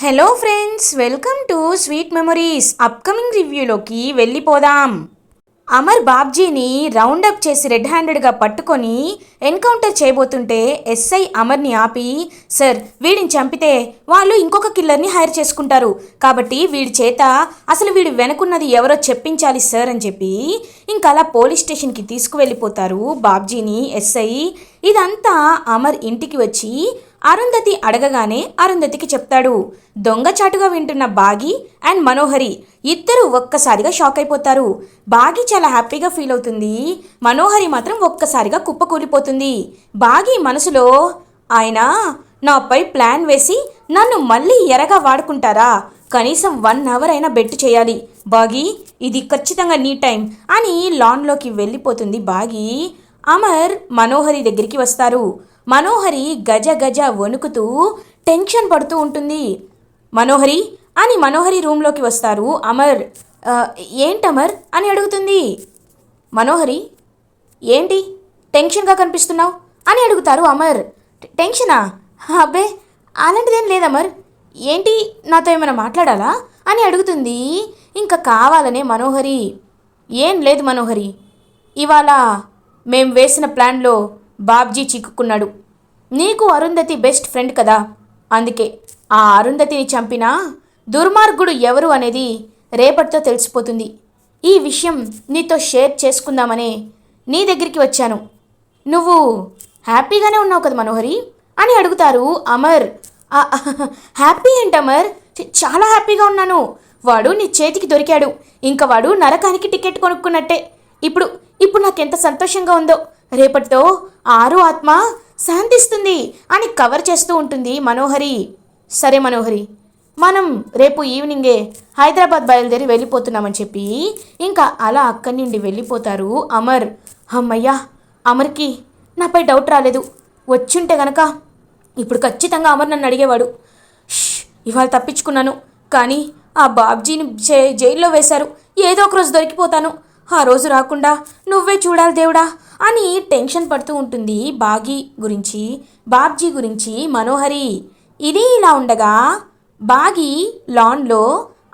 Hello friends welcome to sweet memories upcoming రివ్యూలోకి వెళ్ళిపోదాం. అమర్ బాబ్జీని round up చేసి రెడ్ హ్యాండెడ్గా పట్టుకొని ఎన్కౌంటర్ చేయబోతుంటే ఎస్ఐ అమర్ని ఆపి సార్ వీడిని చంపితే వాళ్ళు ఇంకొక కిల్లర్ని హైర్ చేసుకుంటారు. కాబట్టి వీడి చేత అసలు వీడు వెనుకున్నది ఎవరో చెప్పించాలి సార్ అని చెప్పి ఇంకా అలా పోలీస్ స్టేషన్కి తీసుకువెళ్ళిపోతారు బాబ్జీని ఎస్ఐ ఇదంతా అమర్ ఇంటికి వచ్చి అరుంధతి అడగగానే అరుంధతికి చెప్తాడు దొంగచాటుగా వింటున్న బాగి అండ్ మనోహరి ఇద్దరు ఒక్కసారిగా షాక్ అయిపోతారు. బాగి చాలా హ్యాపీగా ఫీల్ అవుతుంది. మనోహరి మాత్రం ఒక్కసారిగా కుప్పకూలిపోతుంది బాగి మనసులో ఆయన నాపై ప్లాన్ వేసి నన్ను మళ్ళీ ఎరగా వాడుకుంటారా? కనీసం వన్ అవర్ అయినా బెట్టు చేయాలి. బాగి ఇది ఖచ్చితంగా నీ టైం అని లాన్లోకి వెళ్ళిపోతుంది బాగి. అమర్ మనోహరి దగ్గరికి వస్తారు. మనోహరి గజ గజ వణుకుతూ టెన్షన్ పడుతూ ఉంటుంది. మనోహరి? అని మనోహరి రూమ్లోకి వస్తారు. అమర్ ఏంటమర్ అని అడుగుతుంది. మనోహరి? ఏంటి? టెన్షన్గా కనిపిస్తున్నావు? అని అడుగుతారు అమర్. టెన్షనా? అబ్బే అలాంటిదేం లేదమర్ ఏంటి? నాతో ఏమైనా మాట్లాడాలా? అని అడుగుతుంది. ఇంకా కావాలనే మనోహరి. ఏం లేదు మనోహరి. ఇవాళ మేం వేసిన ప్లాన్లో బాబ్జీ చిక్కుకున్నాడు. నీకు అరుంధతి బెస్ట్ ఫ్రెండ్ కదా? అందుకే ఆ అరుంధతిని చంపిన దుర్మార్గుడు ఎవరు అనేది రేపటితో తెలిసిపోతుంది. ఈ విషయం నీతో షేర్ చేసుకుందామనే నీ దగ్గరికి వచ్చాను. నువ్వు హ్యాపీగానే ఉన్నావు కదా మనోహరి? అని అడుగుతారు అమర్. హ్యాపీ ఏంటి అమర్? చాలా హ్యాపీగా ఉన్నాను. వాడు నీ చేతికి దొరికాడు. ఇంకా వాడు నరకానికి టికెట్ కొనుక్కున్నట్టే. ఇప్పుడు ఇప్పుడు నాకెంత సంతోషంగా ఉందో రేపటితో ఆరు ఆత్మ శాంతిస్తుంది అని కవర్ చేస్తూ ఉంటుంది మనోహరి. సరే మనోహరి మనం రేపు ఈవినింగే హైదరాబాద్ బయలుదేరి వెళ్ళిపోతున్నామని చెప్పి ఇంకా అలా అక్కడి నుండి వెళ్ళిపోతారు అమర్. అమ్మయ్యా అమర్కి నాపై డౌట్ రాలేదు. వచ్చుంటే గనక ఇప్పుడు ఖచ్చితంగా అమర్ నన్ను అడిగేవాడు. ఇవాళ తప్పించుకున్నాను. కానీ ఆ బాబ్జీని జై జైల్లో వేశారు. ఏదో ఒక రోజు దొరికిపోతాను. ఆ రోజు రాకుండా నువ్వే చూడాలి దేవుడా. అని టెన్షన్ పడుతూ ఉంటుంది బాగి గురించి బాబ్జీ గురించి మనోహరి. ఇది ఇలా ఉండగా బాగి లాన్లో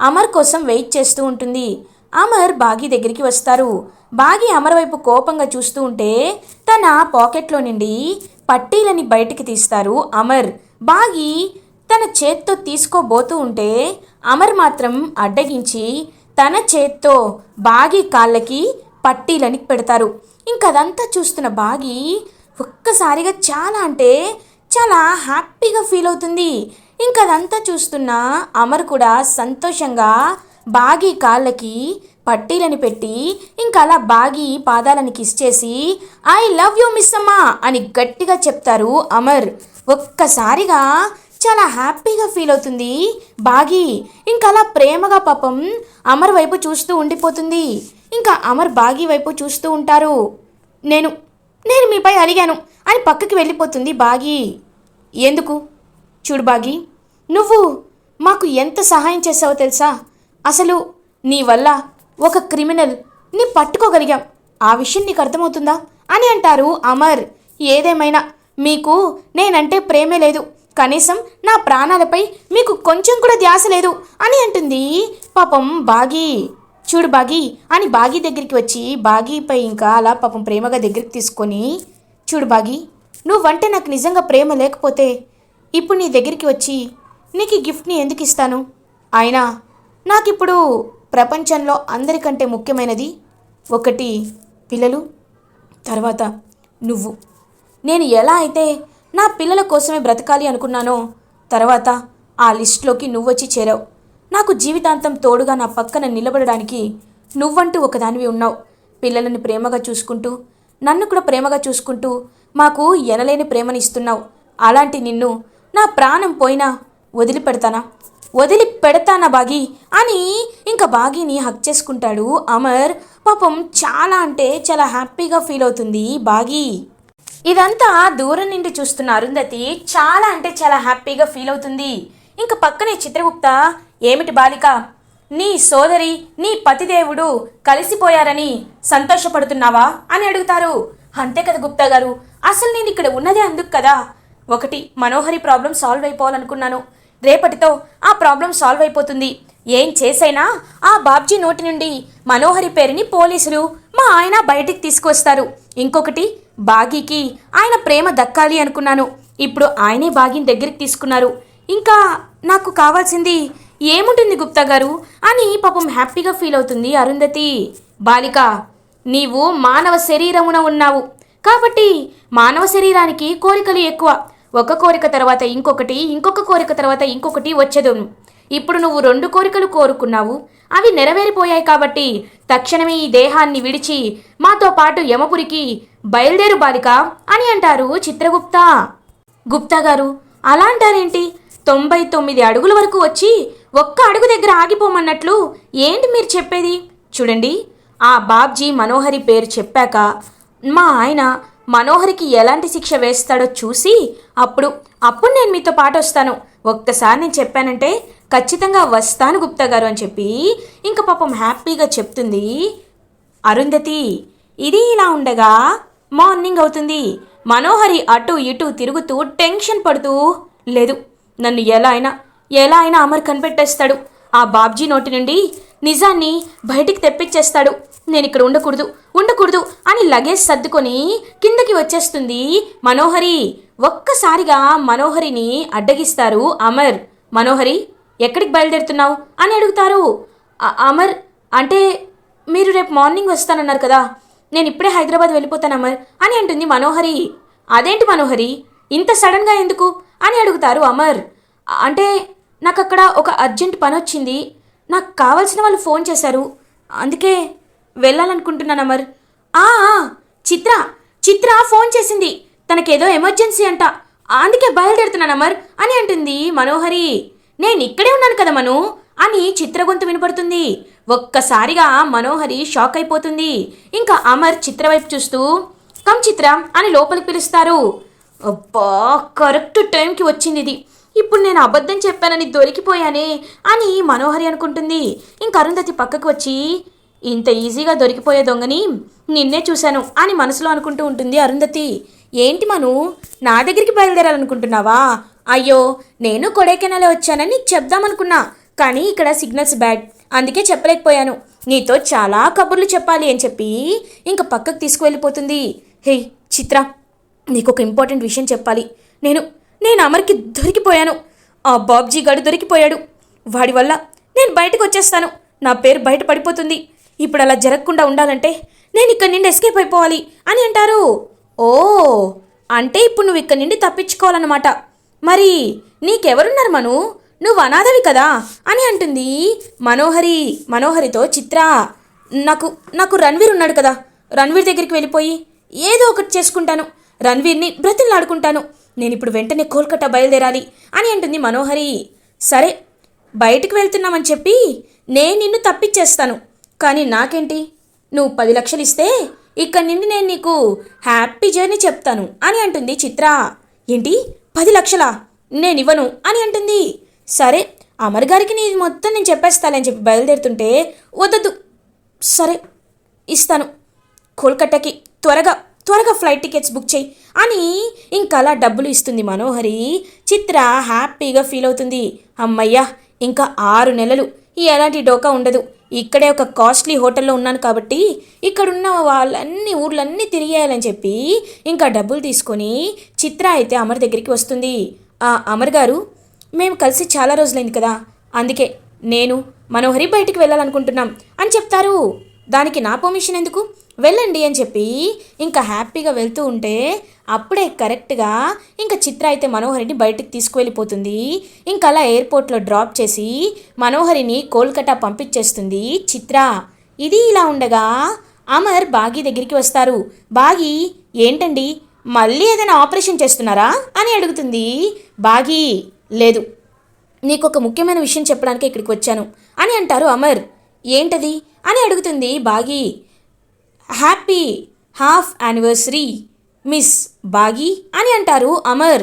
అమర్ కోసం వెయిట్ చేస్తూ ఉంటుంది. అమర్ బాగి దగ్గరికి వస్తారు. బాగి అమర్ వైపు కోపంగా చూస్తూ ఉంటే తన పాకెట్లో నుండి పట్టీలని బయటికి తీస్తారు అమర్. బాగి తన చేత్తో తీసుకోబోతూ ఉంటే అమర్ మాత్రం అడ్డగించి తన చేత్తో బాగి కాళ్ళకి పట్టీలని పెడతారు. ఇంకా అదంతా చూస్తున్న బాగి ఒక్కసారిగా చాలా అంటే చాలా హ్యాపీగా ఫీల్ అవుతుంది. ఇంకా అదంతా చూస్తున్న అమర్ కూడా సంతోషంగా బాగి కాళ్ళకి పట్టీలని పెట్టి ఇంకా అలా బాగి పాదాలని కిస్ చేసి ఐ లవ్ యూ మిస్ అమ్మా అని గట్టిగా చెప్తారు అమర్. ఒక్కసారిగా చాలా హ్యాపీగా ఫీల్ అవుతుంది. బాగి ఇంకా అలా ప్రేమగా పాపం అమర్ వైపు చూస్తూ ఉండిపోతుంది. ఇంకా అమర్ బాగి వైపు చూస్తూ ఉంటారు. నేను నేను మీపై అలిగాను అని పక్కకి వెళ్ళిపోతుంది బాగి. ఎందుకు? చూడు బాగి నువ్వు మాకు ఎంత సహాయం చేసావో తెలుసా? అసలు నీ వల్ల ఒక క్రిమినల్ని పట్టుకోగలిగాం. ఆ విషయం నీకు అర్థమవుతుందా? అని అంటారు అమర్. ఏదేమైనా మీకు నేనంటే ప్రేమే లేదు. కనీసం నా ప్రాణాలపై మీకు కొంచెం కూడా ధ్యాస లేదు అని అంటుంది. పాపం బాగి చూడు బాగి అని బాగి దగ్గరికి వచ్చి బాగీపై ఇంకా అలా పాపం ప్రేమగా దగ్గరికి తీసుకొని చూడు బాగి నువ్వంటే నాకు నిజంగా ప్రేమ లేకపోతే ఇప్పుడు నీ దగ్గరికి వచ్చి నీకు ఈ గిఫ్ట్ని ఎందుకు ఇస్తాను? అయినా నాకిప్పుడు ప్రపంచంలో అందరికంటే ముఖ్యమైనది ఒకటి పిల్లలు తర్వాత నువ్వు. నేను ఎలా అయితే నా పిల్లల కోసమే బ్రతకాలి అనుకున్నానో? తర్వాత ఆ లిస్టులోకి నువ్వొచ్చి చేరావు. నాకు జీవితాంతం తోడుగా నా పక్కన నిలబడడానికి నువ్వంటూ ఒకదానివి ఉన్నావు. పిల్లలని ప్రేమగా చూసుకుంటూ నన్ను కూడా ప్రేమగా చూసుకుంటూ మాకు ఎనలేని ప్రేమని ఇస్తున్నావు. అలాంటి నిన్ను నా ప్రాణం పోయినా వదిలిపెడతానా? వదిలి పెడతానా బాగి? అని ఇంకా బాగిని హక్ చేసుకుంటాడు అమర్. పాపం చాలా అంటే చాలా హ్యాపీగా ఫీల్ అవుతుంది బాగి. ఇదంతా దూరం నుండి చూస్తున్న అరుంధతి చాలా అంటే చాలా హ్యాపీగా ఫీల్ అవుతుంది. ఇంకా పక్కనే చిత్రగుప్త ఏమిటి బాలిక? నీ సోదరి నీ పతిదేవుడు కలిసిపోయారని సంతోషపడుతున్నావా? అని అడుగుతారు. అంతే కదా గుప్తా గారు అసలు నేను ఇక్కడ ఉన్నదే అందుకు కదా. ఒకటి మనోహరి ప్రాబ్లం సాల్వ్ అయిపోవాలనుకున్నాను. రేపటితో ఆ ప్రాబ్లం సాల్వ్ అయిపోతుంది. ఏం చేసైనా ఆ బాబ్జీ నోటి నుండి మనోహరి పేరుని పోలీసులు మా ఆయన బయటికి తీసుకొస్తారు ఇంకొకటి బాగీకి ఆయన ప్రేమ దక్కాలి అనుకున్నాను. ఇప్పుడు ఆయనే బాగీని దగ్గరికి తీసుకున్నారు. ఇంకా నాకు కావాల్సింది ఏముంటుంది గుప్తా గారు? అని పాపం హ్యాపీగా ఫీల్ అవుతుంది అరుంధతి. బాలిక నీవు మానవ శరీరమున ఉన్నావు. కాబట్టి మానవ శరీరానికి కోరికలు ఎక్కువ. ఒక కోరిక తర్వాత ఇంకొకటి ఇంకొక కోరిక తర్వాత ఇంకొకటి వచ్చేదు ఇప్పుడు నువ్వు రెండు కోరికలు కోరుకున్నావు. అవి నెరవేరిపోయాయి కాబట్టి తక్షణమే ఈ దేహాన్ని విడిచి మాతో పాటు యమపురికి బయలుదేరు బాలిక అని అంటారు చిత్రగుప్త. గుప్తా గారు అలా అంటారేంటి? తొంభై తొమ్మిది అడుగుల వరకు వచ్చి ఒక్క అడుగు దగ్గర ఆగిపోమన్నట్లు ఏంటి మీరు చెప్పేది? చూడండి ఆ బాబ్జీ మనోహరి పేరు చెప్పాక మా ఆయన మనోహరికి ఎలాంటి శిక్ష వేస్తాడో చూసి అప్పుడు అప్పుడు నేను మీతో పాటు వస్తాను. ఒక్కసారి నేను చెప్పానంటే ఖచ్చితంగా వస్తాను గుప్తా గారు అని చెప్పి ఇంక పాపం హ్యాపీగా చెప్తుంది అరుంధతి. ఇది ఇలా ఉండగా మార్నింగ్ అవుతుంది. మనోహరి అటు ఇటు తిరుగుతూ టెన్షన్ పడుతూ లేదు నన్ను ఎలా అయినా ఎలా అయినా అమర్ కనిపెట్టేస్తాడు. ఆ బాబ్జీ నోటి నుండి నిజాన్ని బయటికి తెప్పించేస్తాడు. నేను ఇక్కడ ఉండకూడదు ఉండకూడదు అని లగేజ్ సర్దుకొని కిందకి వచ్చేస్తుంది మనోహరి. ఒక్కసారిగా మనోహరిని అడ్డగిస్తారు అమర్. మనోహరి ఎక్కడికి బయలుదేరుతున్నావు అని అడుగుతారు. అమర్ అంటే మీరు రేపు మార్నింగ్ వస్తానన్నారు కదా. నేను ఇప్పుడే హైదరాబాద్ వెళ్ళిపోతాను అమర్ అని అంటుంది మనోహరి. అదేంటి మనోహరి? ఇంత సడన్గా ఎందుకు? అని అడుగుతారు అమర్. అంటే నాకు అక్కడ ఒక అర్జెంట్ పని వచ్చింది నాకు కావాల్సిన వాళ్ళు ఫోన్ చేశారు. అందుకే వెళ్ళాలనుకుంటున్నాను అమర్. ఆ చిత్ర చిత్ర ఫోన్ చేసింది. తనకేదో ఎమర్జెన్సీ అంట. అందుకే బయలుదేరుతున్నాను అమర్. అని అంటుంది మనోహరి. నేను ఇక్కడే ఉన్నాను కదా మను. అని చిత్ర గొంతు వినపడుతుంది. ఒక్కసారిగా మనోహరి షాక్ అయిపోతుంది. ఇంకా అమర్ చిత్ర వైపు చూస్తూ కమ్ చిత్ర అని లోపలికి పిలుస్తారు. అబ్బా కరెక్ట్ టైంకి వచ్చింది ఇది ఇప్పుడు నేను అబద్ధం చెప్పానని దొరికిపోయానే అని మనోహరి అనుకుంటుంది. ఇంకా అరుంధతి పక్కకు వచ్చి ఇంత ఈజీగా దొరికిపోయే దొంగని నిన్నే చూశాను అని మనసులో అనుకుంటూ ఉంటుంది అరుంధతి. ఏంటి మను నా దగ్గరికి బయలుదేరాలనుకుంటున్నావా? అయ్యో నేను కొడైకెనాలే వచ్చానని చెప్దామనుకున్నా. కానీ ఇక్కడ సిగ్నల్స్ బ్యాడ్. అందుకే చెప్పలేకపోయాను. నీతో చాలా కబుర్లు చెప్పాలి అని చెప్పి ఇంక పక్కకు తీసుకువెళ్ళిపోతుంది. హే చిత్ర నీకు ఒక ఇంపార్టెంట్ విషయం చెప్పాలి. నేను నేను అమర్కి దొరికిపోయాను. ఆ బాబ్జీ గడు దొరికిపోయాడు. వాడి వల్ల నేను బయటకు వచ్చేస్తాను. నా పేరు బయట పడిపోతుంది. ఇప్పుడు అలా జరగకుండా ఉండాలంటే నేను ఇక్కడి నుండి ఎస్కేప్ అయిపోవాలి అని అంటారు. ఓ అంటే ఇప్పుడు నువ్వు ఇక్కడి నుండి తప్పించుకోవాలన్నమాట. మరి నీకెవరున్నారు మను? నువ్వు అనాథవి కదా? అని అంటుంది మనోహరి మనోహరితో చిత్ర. నాకు నాకు రణ్వీర్ ఉన్నాడు కదా. రణ్వీర్ దగ్గరికి వెళ్ళిపోయి ఏదో ఒకటి చేసుకుంటాను. రణ్వీర్ని బ్రతిలాడుకుంటాను నేను ఇప్పుడు వెంటనే కోల్కతా బయలుదేరాలి అని అంటుంది మనోహరి. సరే బయటికి వెళ్తున్నామని చెప్పి నేను నిన్ను తప్పించేస్తాను. కానీ నాకేంటి? నువ్వు పది లక్షలు ఇస్తే ఇక్కడి నుండి నేను నీకు హ్యాపీ జర్నీ చెప్తాను అని అంటుంది చిత్ర. ఏంటి? పది లక్షలా? నేను ఇవ్వను అని అంటుంది సరే అమర్ గారికి నీ మొత్తం నేను చెప్పేస్తానని చెప్పి బయలుదేరుతుంటే వద్దదు సరే ఇస్తాను. కోల్కట్టాకి త్వరగా త్వరగా ఫ్లైట్ టికెట్స్ బుక్ చేయి. అని ఇంకలా డబ్బులు ఇస్తుంది మనోహరి. చిత్ర హ్యాపీగా ఫీల్ అవుతుంది. అమ్మయ్యా ఇంకా ఆరు నెలలు. ఎలాంటి డోకా ఉండదు. ఇక్కడే ఒక కాస్ట్లీ హోటల్లో ఉన్నాను కాబట్టి ఇక్కడున్న వాళ్ళన్ని ఊర్లన్నీ తిరిగేయాలని చెప్పి ఇంకా డబ్బులు తీసుకొని చిత్ర అయితే అమర్ దగ్గరికి వస్తుంది. ఆ అమర్ గారు మేము కలిసి చాలా రోజులైంది కదా. అందుకే నేను మనోహరి బయటికి వెళ్ళాలనుకుంటున్నాం అని చెప్తారు. దానికి నా పర్మిషన్ ఎందుకు? వెళ్ళండి అని చెప్పి ఇంకా హ్యాపీగా వెళ్తూ ఉంటే అప్పుడే కరెక్ట్గా ఇంకా చిత్ర అయితే మనోహరిని బయటికి తీసుకువెళ్ళిపోతుంది. ఇంకా అలా ఎయిర్పోర్ట్లో డ్రాప్ చేసి మనోహరిని కోల్కతా పంపించేస్తుంది చిత్ర. ఇది ఇలా ఉండగా అమర్ బాగి దగ్గరికి వస్తారు. బాగి ఏంటండి? మళ్ళీ ఏదైనా ఆపరేషన్ చేస్తున్నారా? అని అడుగుతుంది. బాగి లేదు. నీకు ఒక ముఖ్యమైన విషయం చెప్పడానికి ఇక్కడికి వచ్చాను. అని అంటారు అమర్. ఏంటది? అని అడుగుతుంది బాగి. హ్యాపీ హాఫ్ యానివర్సరీ మిస్ బాగి అని అంటారు అమర్.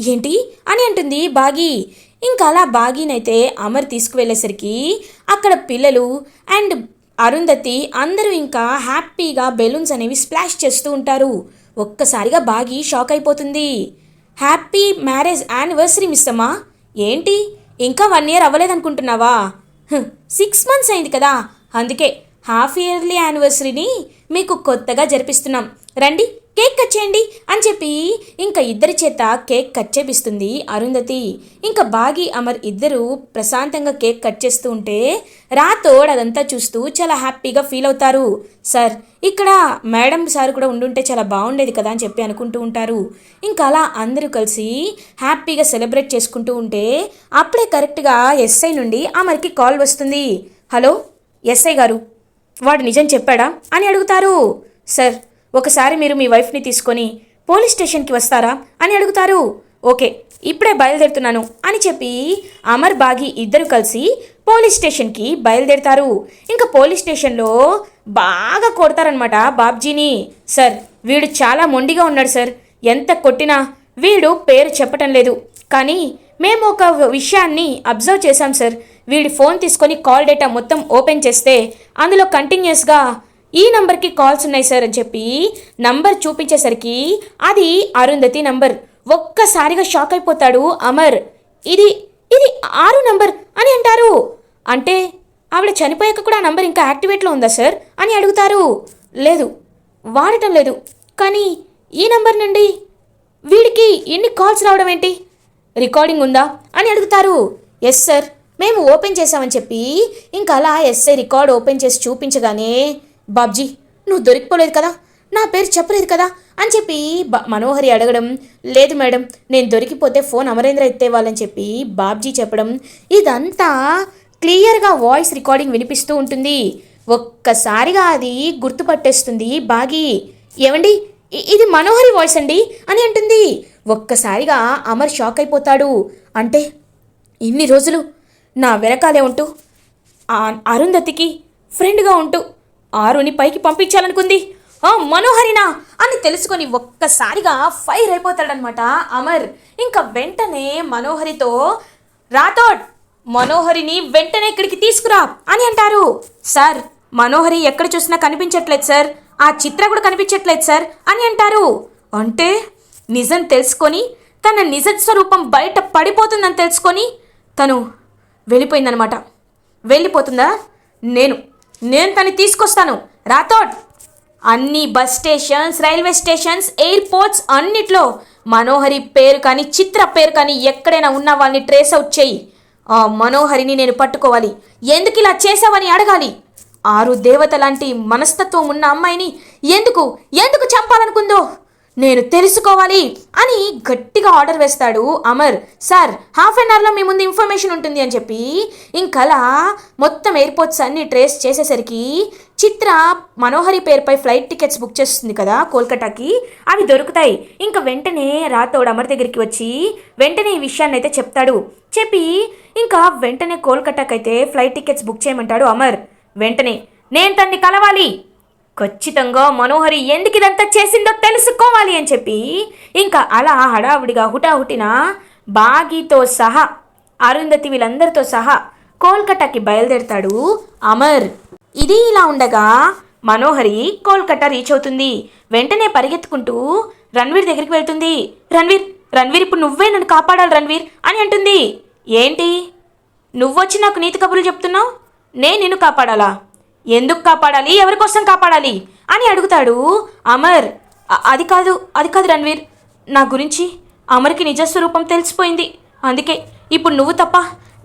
ఏంటి? అని అంటుంది బాగి. ఇంకా అలా బాగీనైతే అమర్ తీసుకువెళ్ళేసరికి అక్కడ పిల్లలు అండ్ అరుంధతి అందరూ ఇంకా హ్యాపీగా బెలూన్స్ అనేవి స్ప్లాష్ చేస్తూ ఉంటారు. ఒక్కసారిగా బాగి షాక్ అయిపోతుంది. హ్యాపీ మ్యారేజ్ యానివర్సరీ మిస్టమ్మా ఏంటి? ఇంకా వన్ ఇయర్ అవ్వలేదనుకుంటున్నావా? సిక్స్ మంత్స్ అయింది కదా. అందుకే హాఫ్ ఇయర్లీ యానివర్సరీని మీకు కొత్తగా జరిపిస్తున్నాం. రండి. కేక్ కట్ చేయండి అని చెప్పి ఇంకా ఇద్దరి చేత కేక్ కట్ చేపిస్తుంది అరుంధతి. ఇంకా బాగి అమర్ ఇద్దరు ప్రశాంతంగా కేక్ కట్ చేస్తూ ఉంటే రాతోడ్ అదంతా చూస్తూ చాలా హ్యాపీగా ఫీల్ అవుతారు. సార్ ఇక్కడ మేడం సార్ కూడా ఉండుంటే చాలా బాగుండేది కదా అని చెప్పి అనుకుంటూ ఉంటారు. ఇంకా అలా అందరూ కలిసి హ్యాపీగా సెలబ్రేట్ చేసుకుంటూ ఉంటే అప్పుడే కరెక్ట్గా ఎస్ఐ నుండి అమర్కి కాల్ వస్తుంది. హలో ఎస్ఐ గారు వాడు నిజం చెప్పాడా? అని అడుగుతారు. సార్ ఒకసారి మీరు మీ వైఫ్ని తీసుకొని పోలీస్ స్టేషన్కి వస్తారా అని అడుగుతారు. ఓకే ఇప్పుడే బయలుదేరుతున్నాను అని చెప్పి అమర్ బాగి ఇద్దరు కలిసి పోలీస్ స్టేషన్కి బయలుదేరుతారు. ఇంకా పోలీస్ స్టేషన్లో బాగా కొడతారనమాట బాబ్జీని. సార్ వీడు చాలా మొండిగా ఉన్నాడు సార్. ఎంత కొట్టినా వీడు పేరు చెప్పటం లేదు. కానీ మేము ఒక విషయాన్ని అబ్జర్వ్ చేశాం సార్. వీడి ఫోన్ తీసుకొని కాల్ డేటా మొత్తం ఓపెన్ చేస్తే అందులో కంటిన్యూస్గా ఈ నంబర్కి కాల్స్ ఉన్నాయి సార్ అని చెప్పి నంబర్ చూపించేసరికి అది అరుంధతి నంబర్. ఒక్కసారిగా షాక్ అయిపోతాడు అమర్. ఇది ఇది ఆరు నంబర్ అని అంటారు. అంటే ఆవిడ చనిపోయాక కూడా ఆ నంబర్ ఇంకా యాక్టివేట్లో ఉందా సార్ అని అడుగుతారు. లేదు వాడటం లేదు. కానీ ఈ నంబర్ నుండి వీడికి ఎన్ని కాల్స్ రావడం ఏంటి? రికార్డింగ్ ఉందా అని అడుగుతారు. ఎస్ సార్ మేము ఓపెన్ చేసామని చెప్పి ఇంకా అలా ఎస్ఐ రికార్డ్ ఓపెన్ చేసి చూపించగానే బాబ్జీ నువ్వు దొరికిపోలేదు కదా? నా పేరు చెప్పలేదు కదా? అని చెప్పి మనోహరి అడగడం లేదు మేడం నేను దొరికిపోతే ఫోన్ అమరేంద్ర ఎత్తేవాళ్ళని చెప్పి బాబ్జీ చెప్పడం ఇదంతా క్లియర్గా వాయిస్ రికార్డింగ్ వినిపిస్తూ ఉంటుంది. ఒక్కసారిగా అది గుర్తుపట్టేస్తుంది బాగి. ఏమండి? ఇది మనోహరి వాయిస్ అండి? అని అంటుంది. ఒక్కసారిగా అమర్ షాక్ అయిపోతాడు. అంటే ఇన్ని రోజులు నా వెనకాలే ఉంటూ అరుంధతికి ఫ్రెండ్గా ఉంటూ ఆరుని పైకి పంపించాలనుకుంది. ఆ మనోహరినా? అని తెలుసుకొని ఒక్కసారిగా ఫైర్ అయిపోతాడనమాట అమర్. ఇంకా వెంటనే మనోహరితో రాథోడ్ మనోహరిని వెంటనే ఇక్కడికి తీసుకురా అని అంటారు. సార్ మనోహరి ఎక్కడ చూసినా కనిపించట్లేదు సార్. ఆ చిత్ర కూడా కనిపించట్లేదు సార్ అని అంటారు. అంటే నిజం తెలుసుకొని తన నిజ స్వరూపం బయట పడిపోతుందని తెలుసుకొని తను వెళ్ళిపోయిందనమాట వెళ్ళిపోతుందా? నేను. నేను తను తీసుకొస్తాను. రాథోడ్ అన్ని bus stations railway stations airports అన్నిట్లో మనోహరి పేరు కానీ చిత్ర పేరు కానీ ఎక్కడైనా ఉన్న వాళ్ళని ట్రేస్ అవుట్ చేయి. ఆ మనోహరిని నేను పట్టుకోవాలి. ఎందుకు ఇలా చేసావని అడగాలి? ఆరు దేవత లాంటి మనస్తత్వం ఉన్న అమ్మాయిని ఎందుకు ఎందుకు చంపాలనుకుందో? నేను తెలుసుకోవాలి అని గట్టిగా ఆర్డర్ వేస్తాడు అమర్. సార్ హాఫ్ అన్ అవర్లో మీ ముందు ఇన్ఫర్మేషన్ ఉంటుంది అని చెప్పి ఇంకలా మొత్తం ఎయిర్పోర్ట్స్ అన్ని ట్రేస్ చేసేసరికి చిత్ర మనోహరి పేరుపై ఫ్లైట్ టికెట్స్ బుక్ చేస్తుంది కదా కోల్కటాకి అవి దొరుకుతాయి. ఇంకా వెంటనే రాతోడు అమర్ దగ్గరికి వచ్చి వెంటనే ఈ విషయాన్ని అయితే చెప్తాడు. చెప్పి ఇంకా వెంటనే కోల్కటాకైతే ఫ్లైట్ టికెట్స్ బుక్ చేయమంటాడు అమర్. వెంటనే నేను తన్ని కలవాలి. ఖచ్చితంగా మనోహరి ఎందుకు ఇదంతా చేసిందో తెలుసుకోవాలి అని చెప్పి ఇంకా అలా హడావుడిగా హుటాహుటిన బాగీతో సహా అరుంధతి వీళ్ళందరితో సహా కోల్కటాకి బయలుదేరతాడు అమర్. ఇది ఇలా ఉండగా మనోహరి కోల్కటా రీచ్ అవుతుంది. వెంటనే పరిగెత్తుకుంటూ రణ్వీర్ దగ్గరికి వెళ్తుంది. రణ్వీర్ రణ్వీర్ ఇప్పుడు నువ్వే నన్ను కాపాడాలి రణ్వీర్ అని అంటుంది. ఏంటి? నువ్వొచ్చి నాకు నీతి కబుర్లు చెప్తున్నావు? నేను నిన్ను కాపాడాలా? ఎందుకు కాపాడాలి? ఎవరి కోసం కాపాడాలి? అని అడుగుతాడు అమర్. అది కాదు అది కాదు రణ్వీర్. నా గురించి అమర్కి నిజస్వరూపం తెలిసిపోయింది. అందుకే ఇప్పుడు నువ్వు తప్ప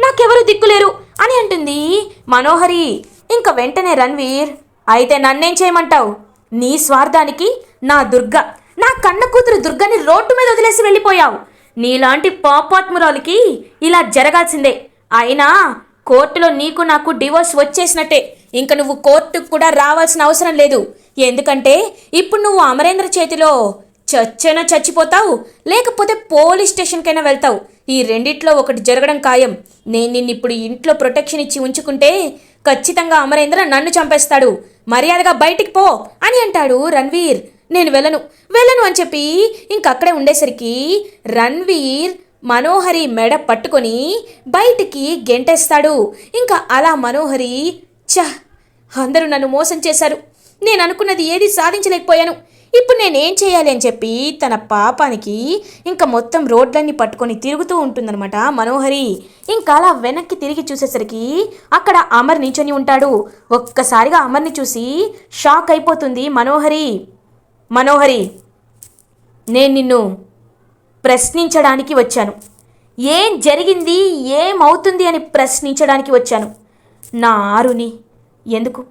నాకెవరు దిక్కులేరు అని అంటుంది మనోహరి. ఇంకా వెంటనే రణ్వీర్ అయితే నన్నేం చేయమంటావు? నీ స్వార్థానికి నా దుర్గ నా కన్న కూతురు దుర్గని రోడ్డు మీద వదిలేసి వెళ్ళిపోయావు. నీలాంటి పాపాత్మురాలకి ఇలా జరగాల్సిందే. అయినా కోర్టులో నీకు నాకు డివోర్స్ వచ్చేసినట్టే. ఇంక నువ్వు కోర్టుకు కూడా రావాల్సిన అవసరం లేదు. ఎందుకంటే ఇప్పుడు నువ్వు అమరేంద్ర చేతిలో చచ్చైనా చచ్చిపోతావు? లేకపోతే పోలీస్ స్టేషన్కైనా వెళ్తావు? ఈ రెండిట్లో ఒకటి జరగడం ఖాయం. నేను నిన్ను ఇప్పుడు ఇంట్లో ప్రొటెక్షన్ ఇచ్చి ఉంచుకుంటే ఖచ్చితంగా అమరేంద్ర నన్ను చంపేస్తాడు. మర్యాదగా బయటికి పో అని అంటాడు రణ్వీర్. నేను వెళ్ళను. వెళ్ళను అని చెప్పి ఇంకక్కడే ఉండేసరికి రణ్వీర్ మనోహరి మెడ పట్టుకొని బయటికి గెంటేస్తాడు. ఇంకా అలా మనోహరి చ అందరూ నన్ను మోసం చేశారు. నేను అనుకున్నది ఏది సాధించలేకపోయాను. ఇప్పుడు నేనేం చేయాలి అని చెప్పి తన పాపానికి ఇంకా మొత్తం రోడ్లన్నీ పట్టుకొని తిరుగుతూ ఉంటుందన్నమాట మనోహరి. ఇంకా అలా వెనక్కి తిరిగి చూసేసరికి అక్కడ అమర్ నించొని ఉంటాడు. ఒక్కసారిగా అమర్ని చూసి షాక్ అయిపోతుంది మనోహరి. మనోహరి నేను నిన్ను ప్రశ్నించడానికి వచ్చాను. ఏం జరిగింది? ఏమవుతుంది అని ప్రశ్నించడానికి వచ్చాను. నా ఆరుని ఎందుకు?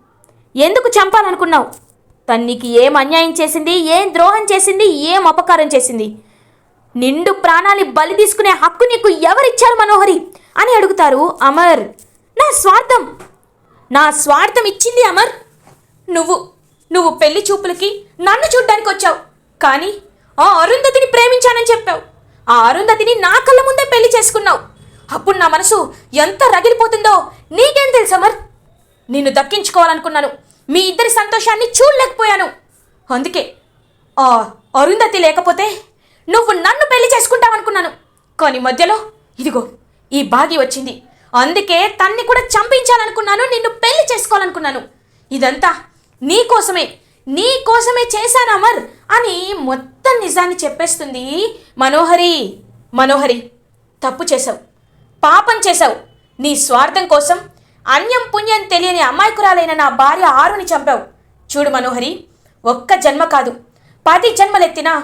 ఎందుకు చంపాలనుకున్నావు? తను నీకు ఏం అన్యాయం చేసింది? ఏం ద్రోహం చేసింది? ఏం అపకారం చేసింది? నిండు ప్రాణాన్ని బలి తీసుకునే హక్కు నీకు ఎవరిచ్చారు మనోహరి? అని అడుగుతారు అమర్. నా స్వార్థం. నా స్వార్థం ఇచ్చింది అమర్. నువ్వు నువ్వు పెళ్ళి చూపులకి నన్ను చూడ్డానికి వచ్చావు కానీ ఆ అరుంధతిని ప్రేమించానని చెప్పావు. ఆ అరుంధతిని నా కళ్ళ ముందే పెళ్ళి చేసుకున్నావు. అప్పుడు నా మనసు ఎంత రగిలిపోతుందో నీకేం తెలుసు అమర్? నిన్ను దక్కించుకోవాలనుకున్నాను. మీ ఇద్దరి సంతోషాన్ని చూడలేకపోయాను. అందుకే ఆ అరుంధతి లేకపోతే నువ్వు నన్ను పెళ్ళి చేసుకుంటావనుకున్నాను. కానీ మధ్యలో ఇదిగో ఈ బాగి వచ్చింది. అందుకే తన్ని కూడా చంపించాలనుకున్నాను నిన్ను పెళ్ళి చేసుకోవాలనుకున్నాను. ఇదంతా నీ కోసమే నీ కోసమే చేశాను అమర్ అని మొత్తం నిజాన్ని చెప్పేస్తుంది మనోహరి. మనోహరి తప్పు చేశావు. పాపం చేశావు. నీ స్వార్థం కోసం అన్యం పుణ్యం తెలియని అమాయకురాలైన నా భార్య ఆరుని చంపావు. చూడు మనోహరి ఒక్క జన్మ కాదు. పది జన్మలెత్తినా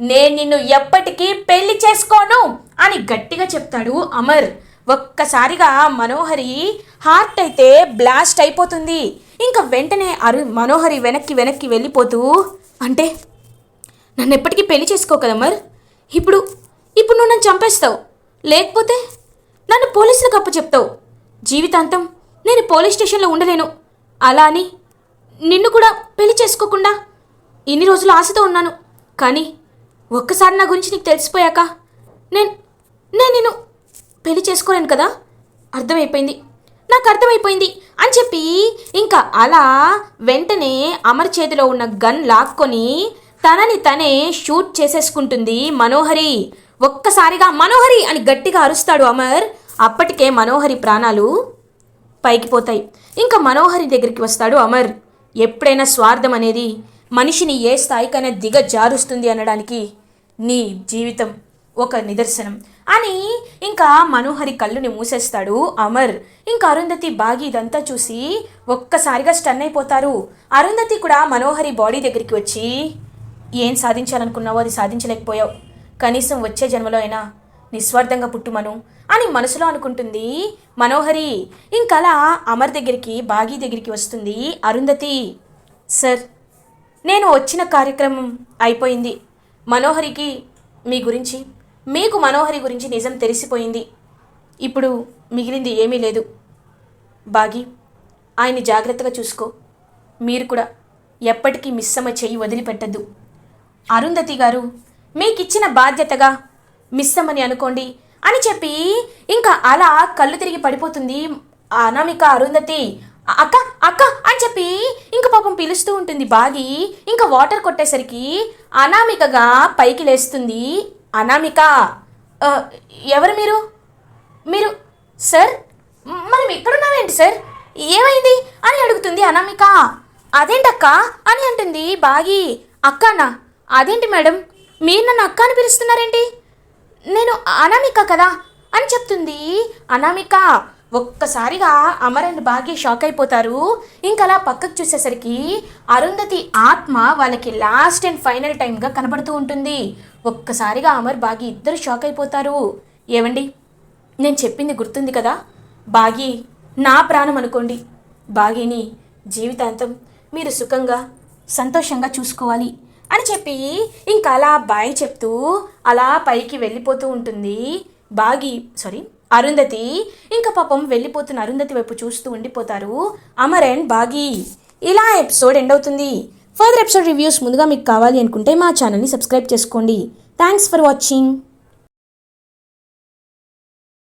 నేను నిన్ను ఎప్పటికీ పెళ్ళి చేసుకోను అని గట్టిగా చెప్తాడు అమర్. ఒక్కసారిగా మనోహరి హార్ట్ అయితే బ్లాస్ట్ అయిపోతుంది. ఇంకా వెంటనే అరు మనోహరి వెనక్కి వెనక్కి వెళ్ళిపోతూ అంటే నన్ను ఎప్పటికీ పెళ్ళి చేసుకో కదా మరి ఇప్పుడు ఇప్పుడు నువ్వు నన్ను చంపేస్తావు. లేకపోతే నన్ను పోలీసులకు అప్పు చెప్తావు జీవితాంతం నేను పోలీస్ స్టేషన్లో ఉండలేను. అలా అని నిన్ను కూడా పెళ్ళి చేసుకోకుండా ఇన్ని రోజులు ఆశతో ఉన్నాను. కానీ ఒక్కసారి నా గురించి నీకు తెలిసిపోయాక నేను నేను నిన్ను పెళ్ళి చేసుకోలేను కదా. అర్థమైపోయింది. నాకు అర్థమైపోయింది అని చెప్పి ఇంకా అలా వెంటనే అమర్ చేతిలో ఉన్న గన్ లాక్కొని తనని తనే షూట్ చేసేసుకుంటుంది మనోహరి. ఒక్కసారిగా మనోహరి అని గట్టిగా అరుస్తాడు అమర్. అప్పటికే మనోహరి ప్రాణాలు పైకి పోతాయి. ఇంకా మనోహరి దగ్గరికి వస్తాడు అమర్. ఎప్పుడైనా స్వార్థం అనేది మనిషిని ఏ స్థాయికైనా దిగజారుస్తుంది అనడానికి నీ జీవితం ఒక నిదర్శనం. అని ఇంకా మనోహరి కళ్ళుని మూసేస్తాడు అమర్. ఇంకా అరుంధతి బాగి ఇదంతా చూసి ఒక్కసారిగా స్టన్ అయిపోతారు. అరుంధతి కూడా మనోహరి బాడీ దగ్గరికి వచ్చి ఏం సాధించాలనుకున్నావో అది సాధించలేకపోయావు. కనీసం వచ్చే జన్మలో అయినా నిస్వార్థంగా పుట్టుమను అని మనసులో అనుకుంటుంది మనోహరి. ఇంకలా అమర్ దగ్గరికి బాగీ దగ్గరికి వస్తుంది అరుంధతి. సార్ నేను వచ్చిన కార్యక్రమం అయిపోయింది. మనోహరికి మీ గురించి మీకు మనోహరి గురించి నిజం తెలిసిపోయింది. ఇప్పుడు మిగిలింది ఏమీ లేదు. బాగి ఆయన్ని జాగ్రత్తగా చూసుకో. మీరు కూడా ఎప్పటికీ మిస్సమ్మ చెయ్యి వదిలిపెట్టద్దు. అరుంధతి గారు మీకిచ్చిన బాధ్యతగా మిస్సమ్మని అనుకోండి అని చెప్పి ఇంకా అలా కళ్ళు తిరిగి పడిపోతుంది అనామిక అరుంధతి. అక్క అక్క అని చెప్పి ఇంకా పాపం పిలుస్తూ ఉంటుంది బాగి. ఇంకా వాటర్ కొట్టేసరికి అనామికగా పైకి లేస్తుంది. అనామిక ఎవరు మీరు? మీరు సార్ మనం ఎక్కడున్నామేంటి సార్? ఏమైంది అని అడుగుతుంది అనామిక. అదేంటక్క అని అంటుంది బాగి. అక్కనా అదేంటి మేడం? మీరు నన్ను అక్క అని పిలుస్తున్నారేంటి? నేను అనామిక కదా అని చెప్తుంది. అనామిక ఒక్కసారిగా అమర్ అండ్ బాగి షాక్ అయిపోతారు. ఇంకా అలా పక్కకు చూసేసరికి అరుంధతి ఆత్మ వాళ్ళకి లాస్ట్ అండ్ ఫైనల్ టైంగా కనబడుతూ ఉంటుంది. ఒక్కసారిగా అమర్ బాగి ఇద్దరు షాక్ అయిపోతారు. ఏవండి? నేను చెప్పింది గుర్తుంది కదా? బాగి నా ప్రాణం అనుకోండి. బాగిని జీవితాంతం మీరు సుఖంగా సంతోషంగా చూసుకోవాలి. అని చెప్పి ఇంకా అలా బాయ్ చెప్తూ అలా పైకి వెళ్ళిపోతూ ఉంటుంది. బాగి సారీ అరుంధతి. ఇంకా పాపం వెళ్ళిపోతున్న అరుంధతి వైపు చూస్తూ ఉండిపోతారు అమర్ అండ్ బాగి. ఇలా ఎపిసోడ్ ఎండ్ అవుతుంది. ఫర్దర్ ఎపిసోడ్ రివ్యూస్ ముందుగా మీకు కావాలి అనుకుంటే మా ఛానల్ని సబ్స్క్రైబ్ చేసుకోండి. Thanks for watching